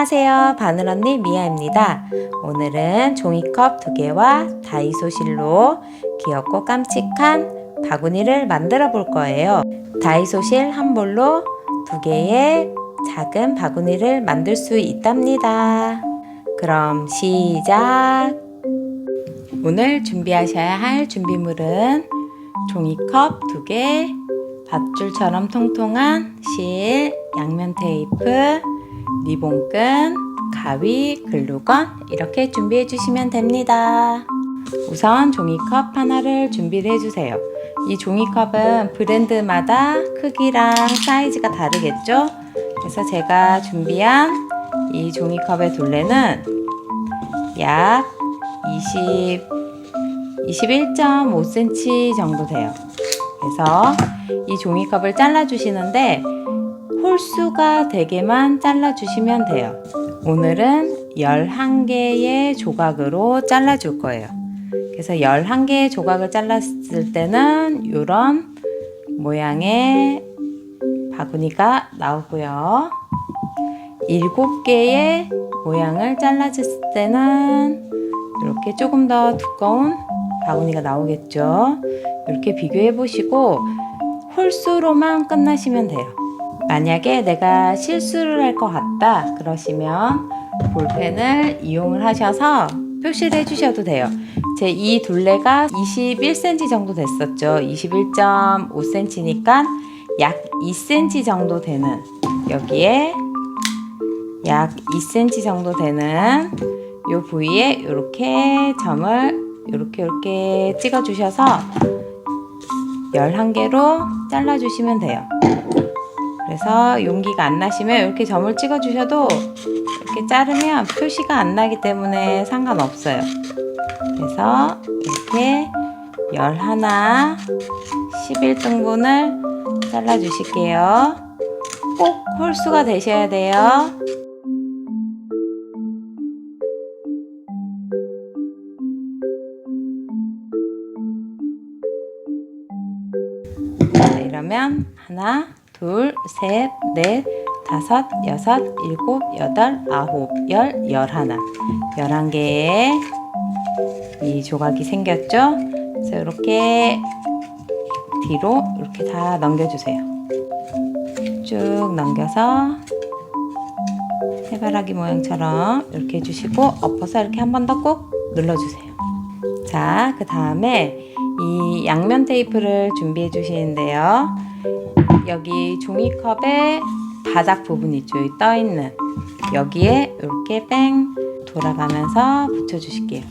안녕하세요. 바늘언니 미아입니다. 오늘은 종이컵 두 개와 다이소 실로 귀엽고 깜찍한 바구니를 만들어 볼 거예요. 다이소 실 한 볼로 두 개의 작은 바구니를 만들 수 있답니다. 그럼 시작! 오늘 준비하셔야 할 준비물은 종이컵 두 개, 밧줄처럼 통통한 실, 양면 테이프, 리본끈, 가위, 글루건 이렇게 준비해 주시면 됩니다. 우선 종이컵 하나를 준비를 해주세요. 이 종이컵은 브랜드마다 크기랑 사이즈가 다르겠죠? 그래서 제가 준비한 이 종이컵의 둘레는 약 20, 21.5cm 정도 돼요. 그래서 이 종이컵을 잘라주시는데 홀수가 되게만 잘라주시면 돼요. 오늘은 11개의 조각으로 잘라줄 거예요. 그래서 11개의 조각을 잘랐을 때는 이런 모양의 바구니가 나오고요. 7개의 모양을 잘라줬을 때는 이렇게 조금 더 두꺼운 바구니가 나오겠죠. 이렇게 비교해 보시고 홀수로만 끝나시면 돼요. 만약에 내가 실수를 할 것 같다 그러시면 볼펜을 이용을 하셔서 표시를 해주셔도 돼요. 제 이 둘레가 21cm 정도 됐었죠. 21.5cm니까 약 2cm 정도 되는 여기에 약 2cm 정도 되는 요 부위에 이렇게 점을 이렇게 이렇게 찍어 주셔서 11개로 잘라 주시면 돼요. 그래서 용기가 안 나시면 이렇게 점을 찍어 주셔도 이렇게 자르면 표시가 안 나기 때문에 상관없어요. 그래서 이렇게 11, 11등분을 잘라 주실게요. 꼭 홀수가 되셔야 돼요. 자, 이러면 하나, 둘, 셋, 넷, 다섯, 여섯, 일곱, 여덟, 아홉, 열, 열하나. 열한 개의 이 조각이 생겼죠? 그래서 이렇게 뒤로 이렇게 다 넘겨주세요. 쭉 넘겨서 해바라기 모양처럼 이렇게 해주시고 엎어서 이렇게 한 번더꾹 눌러주세요. 자, 그 다음에 이 양면 테이프를 준비해 주시는데요. 여기 종이컵의 바닥 부분 있죠? 떠 있는 여기에 이렇게 뺑 돌아가면서 붙여 주실게요.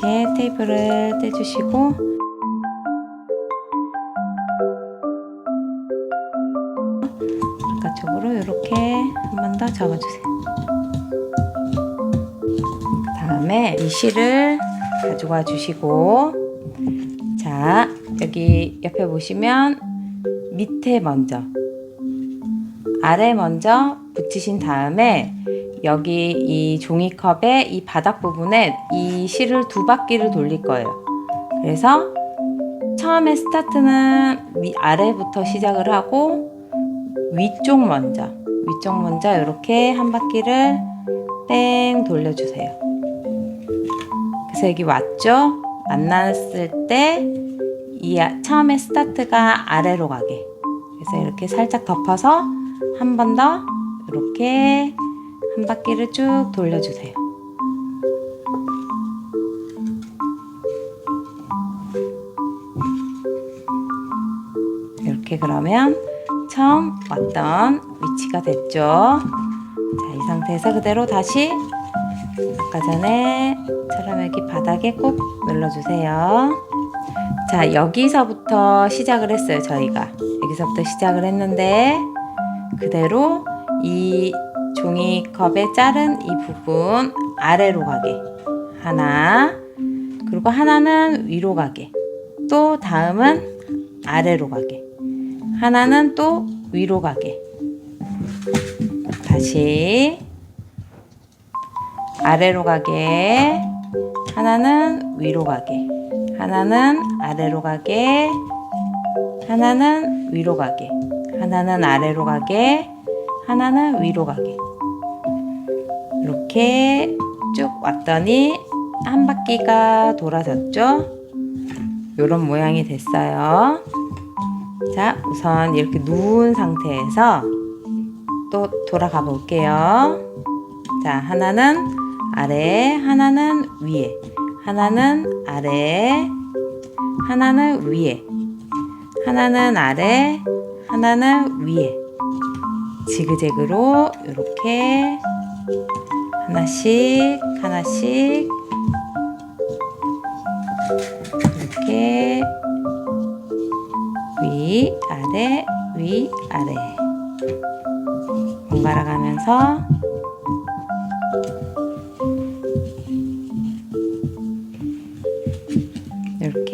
이렇게 테이프를 떼주시고 바깥쪽으로 이렇게 한 번더 접어주세요. 다음에 이 실을 가져와 주시고 자 여기 옆에 보시면 밑에 먼저 아래 먼저 붙이신 다음에 여기 이 종이컵의 이 바닥 부분에 이 실을 두 바퀴를 돌릴 거예요. 그래서 처음에 스타트는 위 아래부터 시작을 하고 위쪽 먼저 위쪽 먼저 이렇게 한 바퀴를 뺑 돌려주세요. 그래서 여기 왔죠? 만났을 때 이 처음에 스타트가 아래로 가게. 그래서 이렇게 살짝 덮어서 한 번 더 이렇게 한 바퀴를 쭉 돌려주세요. 이렇게 그러면 처음 왔던 위치가 됐죠. 자, 이 상태에서 그대로 다시 아까 전에처럼 여기 바닥에 꼭 눌러주세요. 자, 여기서부터 시작을 했어요, 저희가. 여기서부터 시작을 했는데, 그대로 이 종이컵에 자른 이 부분 아래로 가게. 하나, 그리고 하나는 위로 가게. 또 다음은 아래로 가게. 하나는 또 위로 가게. 다시 아래로 가게. 하나는 위로 가게. 하나는 아래로 가게. 하나는 위로 가게, 하나는 아래로 가게, 하나는 위로 가게. 이렇게 쭉 왔더니 한 바퀴가 돌아졌죠? 이런 모양이 됐어요. 자, 우선 이렇게 누운 상태에서 또 돌아가 볼게요. 자, 하나는 아래, 하나는 위에, 하나는 아래, 하나는 위에, 하나는 아래, 하나는 위에. 지그재그로 이렇게 하나씩, 하나씩 이렇게 위, 아래, 위, 아래. 번갈아 가면서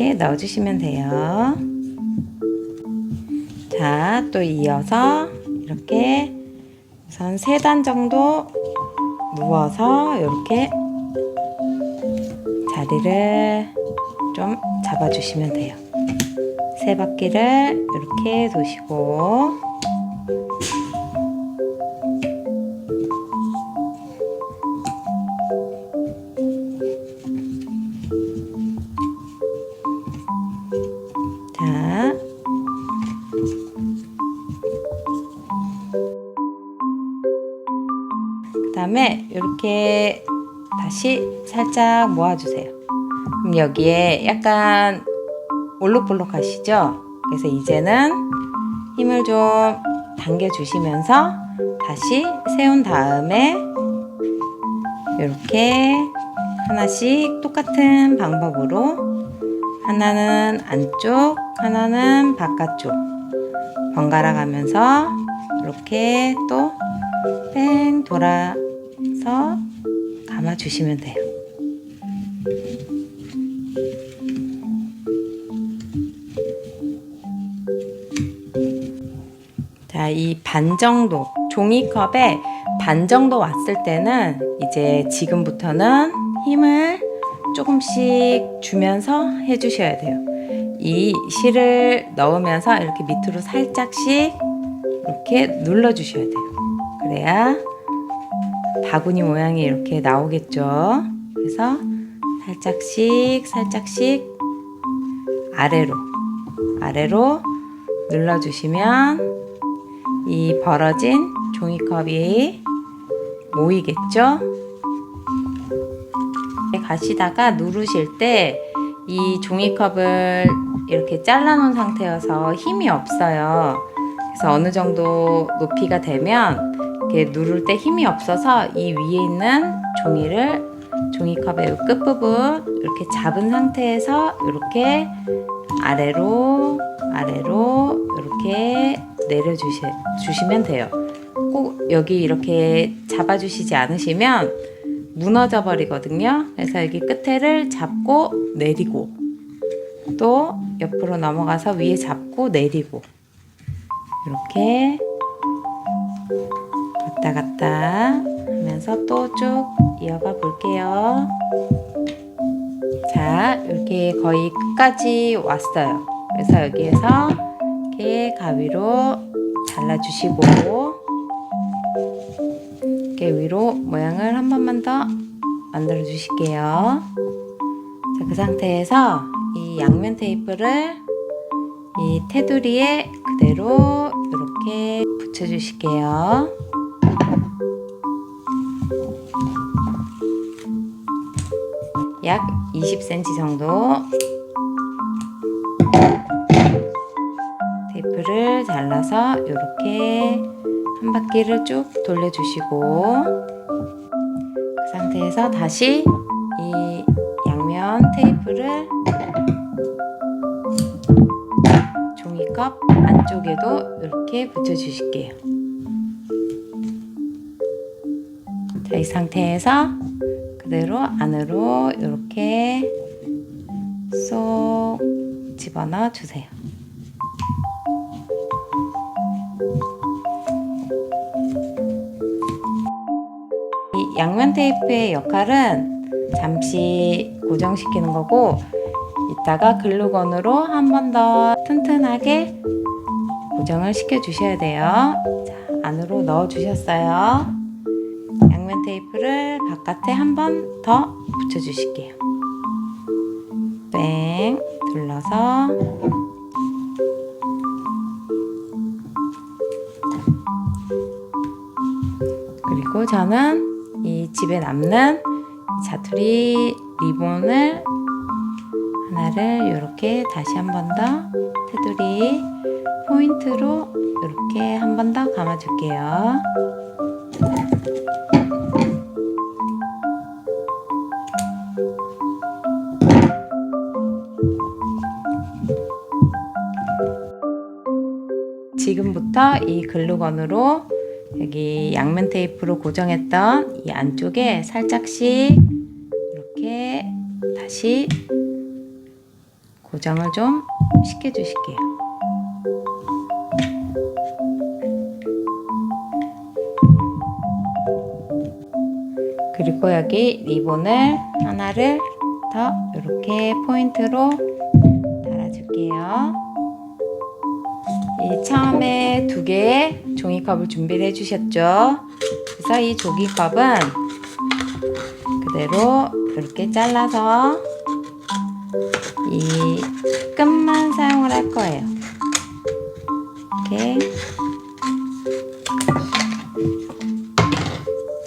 이렇게 넣어주시면 돼요. 자, 또 이어서 이렇게 우선 세단 정도 누워서 이렇게 자리를 좀 잡아주시면 돼요. 세 바퀴를 이렇게 도시고 살짝 모아주세요. 그럼 여기에 약간 올록볼록 하시죠? 그래서 이제는 힘을 좀 당겨주시면서 다시 세운 다음에 이렇게 하나씩 똑같은 방법으로 하나는 안쪽, 하나는 바깥쪽 번갈아 가면서 이렇게 또 뺑 돌아서 감아주시면 돼요. 자, 이 반 정도 종이컵에 반 정도 왔을 때는 이제 지금부터는 힘을 조금씩 주면서 해주셔야 돼요. 이 실을 넣으면서 이렇게 밑으로 살짝씩 이렇게 눌러주셔야 돼요. 그래야 바구니 모양이 이렇게 나오겠죠. 그래서 살짝씩 살짝씩 아래로 아래로 눌러주시면 이 벌어진 종이컵이 모이겠죠? 가시다가 누르실 때 이 종이컵을 이렇게 잘라놓은 상태여서 힘이 없어요. 그래서 어느 정도 높이가 되면 이렇게 누를 때 힘이 없어서 이 위에 있는 종이를 종이컵의 끝부분 이렇게 잡은 상태에서 이렇게 아래로 아래로 이렇게 내려주시 주시면 돼요. 꼭 여기 이렇게 잡아주시지 않으시면 무너져 버리거든요. 그래서 여기 끝에를 잡고 내리고 또 옆으로 넘어가서 위에 잡고 내리고 이렇게 왔다 갔다 하면서 또 쭉 이어가 볼게요. 자, 이렇게 거의 끝까지 왔어요. 그래서 여기에서 이렇게 가위로 잘라주시고 이렇게 위로 모양을 한 번만 더 만들어 주실게요. 자, 그 상태에서 이 양면 테이프를 이 테두리에 그대로 이렇게 붙여 주실게요. 약 20cm 정도 테이프를 잘라서 이렇게 한 바퀴를 쭉 돌려주시고 그 상태에서 다시 이 양면 테이프를 종이컵 안쪽에도 이렇게 붙여주실게요. 자, 이 상태에서 그대로 안으로 이렇게 쏙 집어넣어 주세요. 이 양면 테이프의 역할은 잠시 고정시키는 거고 이따가 글루건으로 한 번 더 튼튼하게 고정을 시켜 주셔야 돼요. 자, 안으로 넣어 주셨어요. 양면 테이프를 바깥에 한 번 더 붙여 주실게요. 뺑 둘러서 그리고 저는 이 집에 남는 이 자투리 리본을 하나를 이렇게 다시 한 번 더 테두리 포인트로 이렇게 한 번 더 감아줄게요. 지금부터 이 글루건으로 여기 양면 테이프로 고정했던 이 안쪽에 살짝씩 이렇게 다시 고정을 좀 시켜 주실게요. 그리고 여기 리본을 하나를 더 이렇게 포인트로 달아줄게요. 이 처음에 두 개의 종이컵을 준비를 해주셨죠. 그래서 이 종이컵은 그대로 이렇게 잘라서 이 끝만 사용을 할 거예요. 이렇게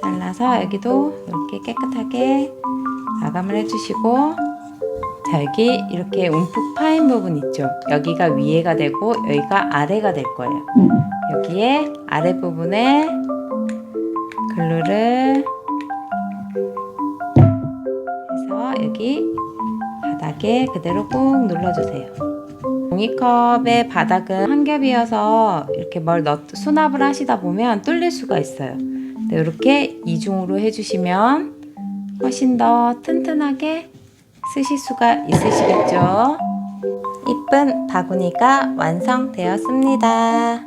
잘라서 여기도 이렇게 깨끗하게 마감을 해주시고 자 여기 이렇게 움푹 파인 부분 있죠. 여기가 위에가 되고 여기가 아래가 될 거예요. 여기에 아래 부분에 글루를 해서 여기 바닥에 그대로 꾹 눌러주세요. 종이컵의 바닥은 한 겹이어서 이렇게 뭘 넣, 수납을 하시다 보면 뚫릴 수가 있어요. 네, 이렇게 이중으로 해주시면 훨씬 더 튼튼하게 쓰실 수가 있으시겠죠? 이쁜 바구니가 완성되었습니다.